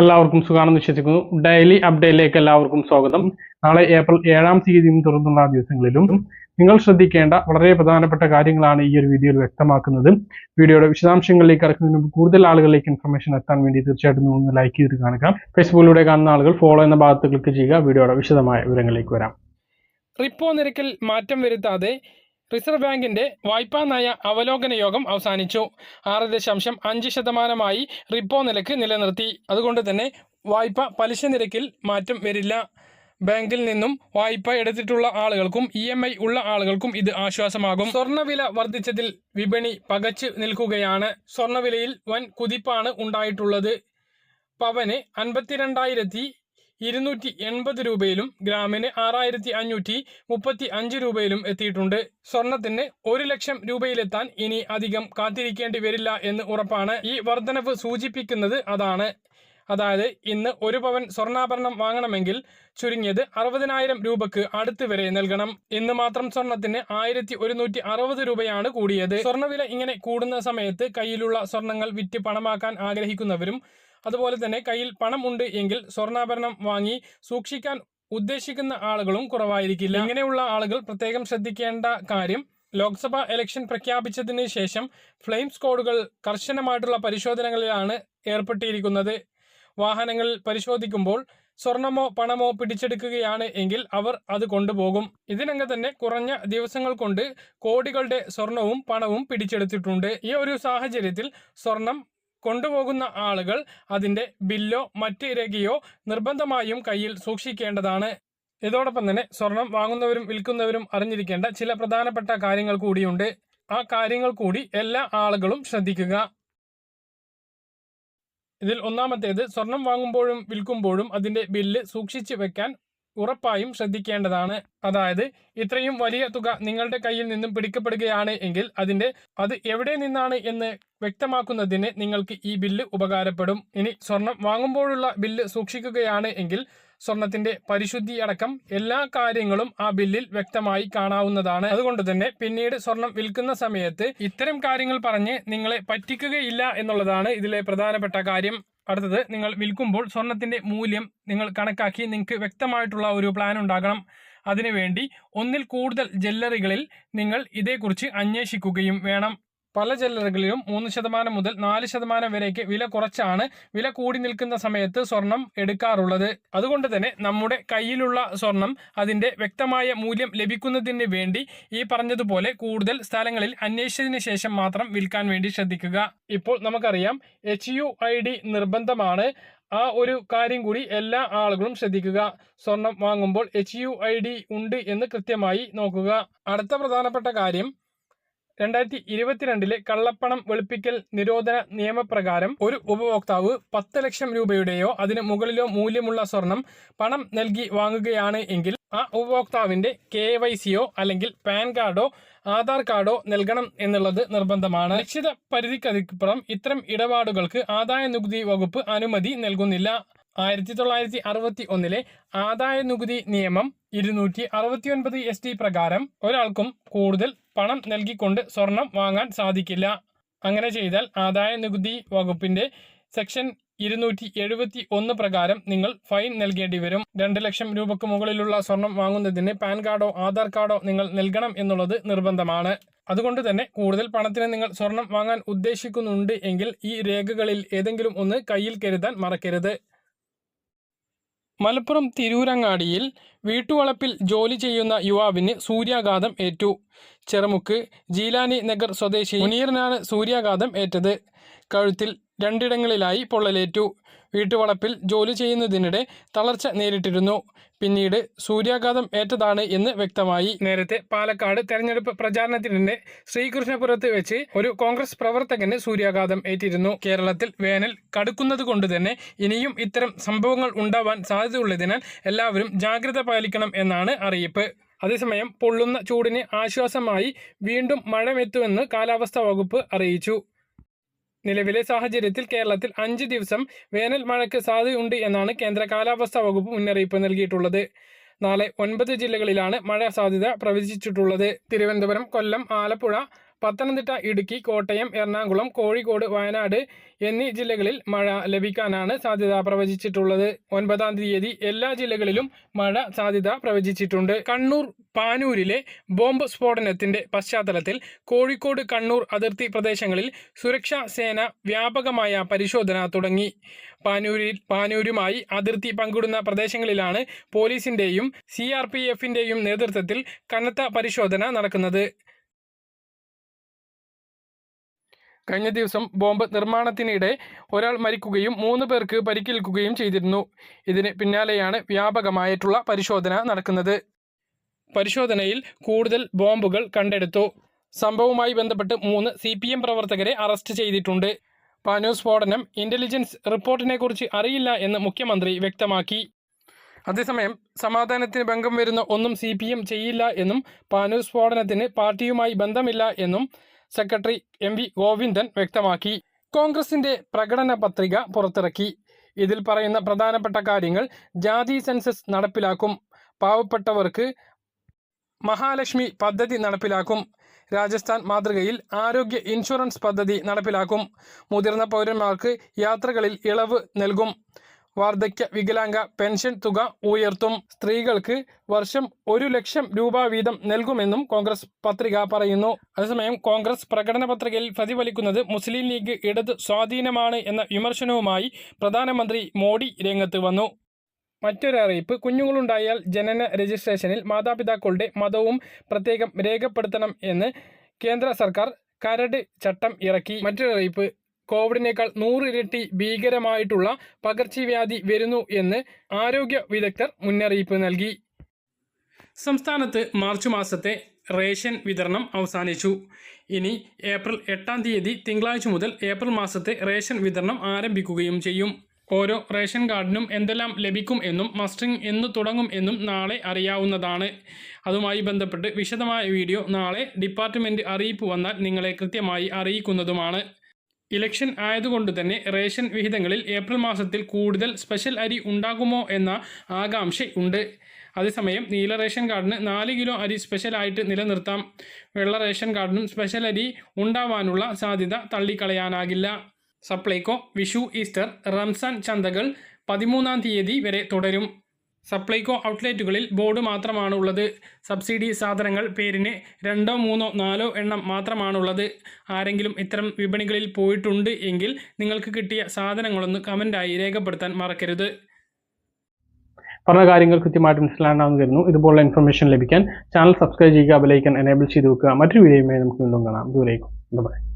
എല്ലാവർക്കും സുഖമാണെന്ന് വിശ്വസിക്കുന്നു. ഡെയിലി അപ്ഡേറ്റിലേക്ക് എല്ലാവർക്കും സ്വാഗതം. നാളെ ഏപ്രിൽ ഏഴാം തീയതിയും തുറന്നുള്ള ദിവസങ്ങളിലും നിങ്ങൾ ശ്രദ്ധിക്കേണ്ട വളരെ പ്രധാനപ്പെട്ട കാര്യങ്ങളാണ് ഈ ഒരു വീഡിയോയിൽ വ്യക്തമാക്കുന്നത്. വീഡിയോയുടെ വിശദാംശങ്ങളിലേക്ക് കടക്കുന്നതിന് മുമ്പ് കൂടുതൽ ആളുകളിലേക്ക് ഇൻഫർമേഷൻ എത്താൻ വേണ്ടി തീർച്ചയായിട്ടും ഒന്ന് ലൈക്ക് ചെയ്ത് കാണുക. ഫേസ്ബുക്കിലൂടെ കാണുന്ന ആളുകൾ ഫോളോ എന്ന ഭാഗത്ത് ക്ലിക്ക് ചെയ്യുക. വീഡിയോയുടെ വിശദമായ വിവരങ്ങളിലേക്ക് വരാം. റിപ്പോ നിരക്കിൽ മാറ്റം വരുത്താതെ റിസർവ് ബാങ്കിന്റെ വായ്പാ നയ അവലോകന യോഗം അവസാനിച്ചു. ആറ് ദശാംശം അഞ്ച് ശതമാനമായി റിപ്പോ നിരക്ക് നിലനിർത്തി. അതുകൊണ്ട് തന്നെ വായ്പ പലിശ നിരക്കിൽ മാറ്റം വരില്ല. ബാങ്കിൽ നിന്നും വായ്പ എടുത്തിട്ടുള്ള ആളുകൾക്കും ഇ എം ഐ ഉള്ള ആളുകൾക്കും ഇത് ആശ്വാസമാകും. സ്വർണവില വർദ്ധിച്ചതിൽ വിപണി പകച്ചു നിൽക്കുകയാണ്. സ്വർണവിലയിൽ വൻ കുതിപ്പാണ് ഉണ്ടായിട്ടുള്ളത്. പവന് അൻപത്തിരണ്ടായിരത്തി ഇരുന്നൂറ്റി എൺപത് രൂപയിലും ഗ്രാമിന് ആറായിരത്തി അഞ്ഞൂറ്റി മുപ്പത്തി അഞ്ച് രൂപയിലും എത്തിയിട്ടുണ്ട്. സ്വർണത്തിന് ഒരു ലക്ഷം രൂപയിലെത്താൻ ഇനി അധികം കാത്തിരിക്കേണ്ടി വരില്ല എന്ന് ഉറപ്പാണ്. ഈ വർധനവ് സൂചിപ്പിക്കുന്നത് അതാണ്. അതായത് ഇന്ന് ഒരു പവൻ സ്വർണാഭരണം വാങ്ങണമെങ്കിൽ ചുരുങ്ങിയത് അറുപതിനായിരം രൂപക്ക് അടുത്ത് വരെ നൽകണം. ഇന്ന് മാത്രം സ്വർണത്തിന് ആയിരത്തി ഒരുന്നൂറ്റി അറുപത് രൂപയാണ് കൂടിയത്. സ്വർണവില ഇങ്ങനെ കൂടുന്ന സമയത്ത് കയ്യിലുള്ള സ്വർണങ്ങൾ വിറ്റ് പണമാക്കാൻ ആഗ്രഹിക്കുന്നവരും അതുപോലെ തന്നെ കയ്യിൽ പണം ഉണ്ട് എങ്കിൽ സ്വർണാഭരണം വാങ്ങി സൂക്ഷിക്കാൻ ഉദ്ദേശിക്കുന്ന ആളുകളും കുറവായിരിക്കില്ല. ഇങ്ങനെയുള്ള ആളുകൾ പ്രത്യേകം ശ്രദ്ധിക്കേണ്ട കാര്യം ലോക്സഭാ ഇലക്ഷൻ പ്രഖ്യാപിച്ചതിന് ശേഷം ഫ്ലെയിം സ്ക്വാഡുകൾ കർശനമായിട്ടുള്ള പരിശോധനകളിലാണ് ഏർപ്പെട്ടിരിക്കുന്നത്. വാഹനങ്ങൾ പരിശോധിക്കുമ്പോൾ സ്വർണമോ പണമോ പിടിച്ചെടുക്കുകയാണ് എങ്കിൽ അവർ അത് കൊണ്ടുപോകും. ഇതിനങ്ങ തന്നെ കുറഞ്ഞ ദിവസങ്ങൾ കൊണ്ട് കോടികളുടെ സ്വർണവും പണവും പിടിച്ചെടുത്തിട്ടുണ്ട്. ഈ ഒരു സാഹചര്യത്തിൽ സ്വർണം കൊണ്ടുപോകുന്ന ആളുകൾ അതിന്റെ ബില്ലോ മറ്റ് രേഖയോ നിർബന്ധമായും കയ്യിൽ സൂക്ഷിക്കേണ്ടതാണ്. ഇതോടൊപ്പം തന്നെ സ്വർണം വാങ്ങുന്നവരും വിൽക്കുന്നവരും അറിഞ്ഞിരിക്കേണ്ട ചില പ്രധാനപ്പെട്ട കാര്യങ്ങൾ കൂടിയുണ്ട്. ആ കാര്യങ്ങൾ കൂടി എല്ലാ ആളുകളും ശ്രദ്ധിക്കുക. ഇതിൽ ഒന്നാമത്തേത് സ്വർണം വാങ്ങുമ്പോഴും വിൽക്കുമ്പോഴും അതിന്റെ ബില്ല് സൂക്ഷിച്ചു വെക്കാൻ ഉറപ്പായും ശ്രദ്ധിക്കേണ്ടതാണ്. അതായത് ഇത്രയും വലിയ തുക നിങ്ങളുടെ കയ്യിൽ നിന്നും പിടിക്കപ്പെടുകയാണ് എങ്കിൽ അതിന്റെ അത് എവിടെ നിന്നാണ് എന്ന് വ്യക്തമാക്കുന്നതിന് നിങ്ങൾക്ക് ഈ ബില്ല് ഉപകാരപ്പെടും. ഇനി സ്വർണം വാങ്ങുമ്പോഴുള്ള ബില്ല് സൂക്ഷിക്കുകയാണ് എങ്കിൽ സ്വർണത്തിന്റെ പരിശുദ്ധി അടക്കം എല്ലാ കാര്യങ്ങളും ആ ബില്ലിൽ വ്യക്തമായി കാണാവുന്നതാണ്. അതുകൊണ്ട് തന്നെ പിന്നീട് സ്വർണം വിൽക്കുന്ന സമയത്ത് ഇത്തരം കാര്യങ്ങൾ പറഞ്ഞ് നിങ്ങളെ പറ്റിക്കുകയില്ല എന്നുള്ളതാണ് ഇതിലെ പ്രധാനപ്പെട്ട കാര്യം. അടുത്തത് നിങ്ങൾ വിൽക്കുമ്പോൾ സ്വർണത്തിന്റെ മൂല്യം നിങ്ങൾ കണക്കാക്കി നിങ്ങൾക്ക് വ്യക്തമായിട്ടുള്ള ഒരു പ്ലാൻ ഉണ്ടാകണം. അതിനുവേണ്ടി ഒന്നിൽ കൂടുതൽ ജ്വല്ലറികളിൽ നിങ്ങൾ ഇതേക്കുറിച്ച് അന്വേഷിക്കുകയും വേണം. പല ജ്വല്ലറികളിലും മൂന്ന് ശതമാനം മുതൽ നാല് ശതമാനം വരേക്ക് വില കുറച്ചാണ് വില കൂടി നിൽക്കുന്ന സമയത്ത് സ്വർണം എടുക്കാറുള്ളത്. അതുകൊണ്ട് തന്നെ നമ്മുടെ കയ്യിലുള്ള സ്വർണം അതിന്റെ വ്യക്തമായ മൂല്യം ലഭിക്കുന്നതിന് വേണ്ടി ഈ പറഞ്ഞതുപോലെ കൂടുതൽ സ്ഥലങ്ങളിൽ അന്വേഷിച്ചതിന് ശേഷം മാത്രം വിൽക്കാൻ വേണ്ടി ശ്രദ്ധിക്കുക. ഇപ്പോൾ നമുക്കറിയാം എച്ച് യു ഐ ഡി നിർബന്ധമാണ്. ആ ഒരു കാര്യം കൂടി എല്ലാ ആളുകളും ശ്രദ്ധിക്കുക. സ്വർണം വാങ്ങുമ്പോൾ എച്ച് യു ഐ ഡി ഉണ്ട് എന്ന് കൃത്യമായി നോക്കുക. അടുത്ത പ്രധാനപ്പെട്ട കാര്യം രണ്ടായിരത്തി ഇരുപത്തിരണ്ടിലെ കള്ളപ്പണം വെളുപ്പിക്കൽ നിരോധന നിയമപ്രകാരം ഒരു ഉപഭോക്താവ് പത്ത് ലക്ഷം രൂപയുടെയോ അതിന് മുകളിലോ മൂല്യമുള്ള സ്വർണം പണം നൽകി വാങ്ങുകയാണ് എങ്കിൽ ആ ഉപഭോക്താവിന്റെ കെ വൈ സിയോ അല്ലെങ്കിൽ പാൻ കാർഡോ ആധാർ കാർഡോ നൽകണം എന്നുള്ളത് നിർബന്ധമാണ്. നിശ്ചിത പരിധിക്കതിപ്പുറം ഇത്തരം ഇടപാടുകൾക്ക് ആദായ നികുതി വകുപ്പ് അനുമതി നൽകുന്നില്ല. ആയിരത്തി തൊള്ളായിരത്തി അറുപത്തി ഒന്നിലെ ആദായ നികുതി നിയമം ഇരുന്നൂറ്റി അറുപത്തി ഒൻപത് എസ് ടി പ്രകാരം ഒരാൾക്കും കൂടുതൽ പണം നൽകിക്കൊണ്ട് സ്വർണം വാങ്ങാൻ സാധിക്കില്ല. അങ്ങനെ ചെയ്താൽ ആദായ നികുതി വകുപ്പിന്റെ സെക്ഷൻ ഇരുന്നൂറ്റി എഴുപത്തി ഒന്ന് പ്രകാരം നിങ്ങൾ ഫൈൻ നൽകേണ്ടി വരും. രണ്ട് ലക്ഷം രൂപക്ക് മുകളിലുള്ള സ്വർണം വാങ്ങുന്നതിന് പാൻ കാർഡോ ആധാർ കാർഡോ നിങ്ങൾ നൽകണം എന്നുള്ളത് നിർബന്ധമാണ്. അതുകൊണ്ട് തന്നെ കൂടുതൽ പണത്തിന് നിങ്ങൾ സ്വർണം വാങ്ങാൻ ഉദ്ദേശിക്കുന്നുണ്ട് എങ്കിൽ ഈ രേഖകളിൽ ഏതെങ്കിലും ഒന്ന് കയ്യിൽ കരുതാൻ മറക്കരുത്. മലപ്പുറം തിരൂരങ്ങാടിയിൽ വീട്ടുവളപ്പിൽ ജോലി ചെയ്യുന്ന യുവാവിന് സൂര്യാഘാതം ഏറ്റു. ചെറുമുക്ക് ജീലാനി നഗർ സ്വദേശി മുനീറിനാണ് സൂര്യാഘാതം ഏറ്റത്. കഴുത്തിൽ രണ്ടിടങ്ങളിലായി പൊള്ളലേറ്റു. വീട്ടുവളപ്പിൽ ജോലി ചെയ്യുന്നതിനിടെ തളർച്ച നേരിട്ടിരുന്നു. പിന്നീട് സൂര്യാഘാതം ഏറ്റതാണ് എന്ന് വ്യക്തമായി. നേരത്തെ പാലക്കാട് തെരഞ്ഞെടുപ്പ് പ്രചാരണത്തിനിടെ ശ്രീകൃഷ്ണപുരത്ത് വെച്ച് ഒരു കോൺഗ്രസ് പ്രവർത്തകന് സൂര്യാഘാതം ഏറ്റിരുന്നു. കേരളത്തിൽ വേനൽ കടുക്കുന്നത് കൊണ്ട് തന്നെ ഇനിയും ഇത്തരം സംഭവങ്ങൾ ഉണ്ടാവാൻ സാധ്യതയുള്ളതിനാൽ എല്ലാവരും ജാഗ്രത പാലിക്കണം എന്നാണ് അറിയിപ്പ്. അതേസമയം പൊള്ളുന്ന ചൂടിന് ആശ്വാസമായി വീണ്ടും മഴമെത്തുമെന്ന് കാലാവസ്ഥാ വകുപ്പ് അറിയിച്ചു. നിലവിലെ സാഹചര്യത്തിൽ കേരളത്തിൽ അഞ്ച് ദിവസം വേനൽ മഴയ്ക്ക് സാധ്യതയുണ്ട് എന്നാണ് കേന്ദ്ര കാലാവസ്ഥാ വകുപ്പ് മുന്നറിയിപ്പ് നൽകിയിട്ടുള്ളത്. നാളെ ഒൻപത് ജില്ലകളിലാണ് മഴ സാധ്യത പ്രവചിച്ചിട്ടുള്ളത്. തിരുവനന്തപുരം കൊല്ലം ആലപ്പുഴ പത്തനംതിട്ട ഇടുക്കി കോട്ടയം എറണാകുളം കോഴിക്കോട് വയനാട് എന്നീ ജില്ലകളിൽ മഴ ലഭിക്കാനാണ് സാധ്യത പ്രവചിച്ചിട്ടുള്ളത്. ഒൻപതാം തീയതി എല്ലാ ജില്ലകളിലും മഴ സാധ്യത പ്രവചിച്ചിട്ടുണ്ട്. കണ്ണൂർ പാനൂരിലെ ബോംബ് സ്ഫോടനത്തിന്റെ പശ്ചാത്തലത്തിൽ കോഴിക്കോട് കണ്ണൂർ അതിർത്തി പ്രദേശങ്ങളിൽ സുരക്ഷാ സേന വ്യാപകമായ പരിശോധന തുടങ്ങി. പാനൂരിൽ പാനൂരുമായി അതിർത്തി പങ്കിടുന്ന പ്രദേശങ്ങളിലാണ് പോലീസിന്റെയും സി ആർ പി എഫിന്റെയും നേതൃത്വത്തിൽ കനത്ത പരിശോധന നടക്കുന്നത്. കഴിഞ്ഞ ദിവസം ബോംബ് നിർമ്മാണത്തിനിടെ ഒരാൾ മരിക്കുകയും മൂന്ന് പേർക്ക് പരിക്കേൽക്കുകയും ചെയ്തിരുന്നു. ഇതിന് പിന്നാലെയാണ് വ്യാപകമായിട്ടുള്ള പരിശോധന നടക്കുന്നത്. പരിശോധനയിൽ കൂടുതൽ ബോംബുകൾ കണ്ടെടുത്തു. സംഭവവുമായി ബന്ധപ്പെട്ട് മൂന്ന് സി പി എം പ്രവർത്തകരെ അറസ്റ്റ് ചെയ്തിട്ടുണ്ട്. പാനൂർ സ്ഫോടനം ഇന്റലിജൻസ് റിപ്പോർട്ടിനെക്കുറിച്ച് അറിയില്ല എന്ന് മുഖ്യമന്ത്രി വ്യക്തമാക്കി. അതേസമയം സമാധാനത്തിന് ഭംഗം വരുന്ന ഒന്നും സി പി എം ചെയ്യില്ല എന്നും പാനൂർ സ്ഫോടനത്തിന് പാർട്ടിയുമായി ബന്ധമില്ല എന്നും സെക്രട്ടറി എം വി ഗോവിന്ദൻ വ്യക്തമാക്കി. കോൺഗ്രസിന്റെ പ്രകടന പത്രിക പുറത്തിറക്കി. ഇതിൽ പറയുന്ന പ്രധാനപ്പെട്ട കാര്യങ്ങൾ ജാതി സെൻസസ് നടപ്പിലാക്കും. പാവപ്പെട്ടവർക്ക് മഹാലക്ഷ്മി പദ്ധതി നടപ്പിലാക്കും. രാജസ്ഥാൻ മാതൃകയിൽ ആരോഗ്യ ഇൻഷുറൻസ് പദ്ധതി നടപ്പിലാക്കും. മുതിർന്ന പൗരന്മാർക്ക് യാത്രകളിൽ ഇളവ് നൽകും. വാർദ്ധക്യ വികലാംഗ പെൻഷൻ തുക ഉയർത്തും. സ്ത്രീകൾക്ക് വർഷം ഒരു ലക്ഷം രൂപ വീതം നൽകുമെന്നും കോൺഗ്രസ് പത്രിക പറയുന്നു. അതേസമയം കോൺഗ്രസ് പ്രകടന പത്രികയിൽ പ്രതിഫലിക്കുന്നത് മുസ്ലിം ലീഗ് ഇടത് സ്വാധീനമാണ് എന്ന വിമർശനവുമായി പ്രധാനമന്ത്രി മോഡി രംഗത്ത് വന്നു. മറ്റൊരു അറിയിപ്പ്. കുഞ്ഞുങ്ങളുണ്ടായാൽ ജനന രജിസ്ട്രേഷനിൽ മാതാപിതാക്കളുടെ മതവും പ്രത്യേകം രേഖപ്പെടുത്തണം എന്ന് കേന്ദ്ര സർക്കാർ കരട് ചട്ടം ഇറക്കി. മറ്റൊരു അറിയിപ്പ്. കോവിഡിനേക്കാൾ നൂറിരട്ടി ഭീകരമായിട്ടുള്ള പകർച്ചവ്യാധി വരുന്നു എന്ന് ആരോഗ്യ വിദഗ്ധർ മുന്നറിയിപ്പ് നൽകി. സംസ്ഥാനത്ത് മാർച്ച് മാസത്തെ റേഷൻ വിതരണം അവസാനിച്ചു. ഇനി ഏപ്രിൽ എട്ടാം തീയതി തിങ്കളാഴ്ച മുതൽ ഏപ്രിൽ മാസത്തെ റേഷൻ വിതരണം ആരംഭിക്കുകയും ചെയ്യും. ഓരോ റേഷൻ കാർഡിനും എന്തെല്ലാം ലഭിക്കും എന്നും മസ്റ്ററിംഗ് എന്ന് തുടങ്ങും എന്നും നാളെ അറിയാവുന്നതാണ്. അതുമായി ബന്ധപ്പെട്ട് വിശദമായ വീഡിയോ നാളെ ഡിപ്പാർട്ട്മെന്റ് അറിയിപ്പ് വന്നാൽ നിങ്ങളെ കൃത്യമായി അറിയിക്കുന്നതുമാണ്. ഇലക്ഷൻ ആയതുകൊണ്ട് തന്നെ റേഷൻ വിഹിതങ്ങളിൽ ഏപ്രിൽ മാസത്തിൽ കൂടുതൽ സ്പെഷ്യൽ അരി ഉണ്ടാകുമോ എന്ന ആകാംക്ഷ ഉണ്ട്. അതേസമയം നീല റേഷൻ കാർഡിന് നാല് കിലോ അരി സ്പെഷ്യലായിട്ട് നിലനിർത്താം. വെള്ള റേഷൻ കാർഡിനും സ്പെഷ്യൽ അരി ഉണ്ടാവാനുള്ള സാധ്യത തള്ളിക്കളയാനാകില്ല. സപ്ലൈകോ വിഷു ഈസ്റ്റർ റംസാൻ ചന്തകൾ പതിമൂന്നാം തീയതി വരെ തുടരും. സപ്ലൈകോ ഔട്ട്ലെറ്റുകളിൽ ബോർഡ് മാത്രമാണ് ഉള്ളത് സബ്സിഡി സാധനങ്ങൾ പേരിന് രണ്ടോ മൂന്നോ നാലോ എണ്ണം മാത്രമാണുള്ളത്. ആരെങ്കിലും ഇത്തരം വിപണികളിൽ പോയിട്ടുണ്ട് എങ്കിൽ നിങ്ങൾക്ക് കിട്ടിയ സാധനങ്ങളൊന്ന് കമന്റായി രേഖപ്പെടുത്താൻ മറക്കരുത്. പറഞ്ഞ കാര്യങ്ങൾ കൃത്യമായിട്ട് മനസ്സിലാണെന്ന് കരുതുന്നു ഇതുപോലുള്ള ഇൻഫർമേഷൻ ലഭിക്കാൻ ചാനൽ സബ്സ്ക്രൈബ് ചെയ്യുക ബെലൈക്കൻ എനേബിൾ ചെയ്ത് വെക്കുക. മറ്റൊരു വീഡിയോയുമായി നമുക്ക് വീണ്ടും കാണാം. ദൂരേക്കും ബൈ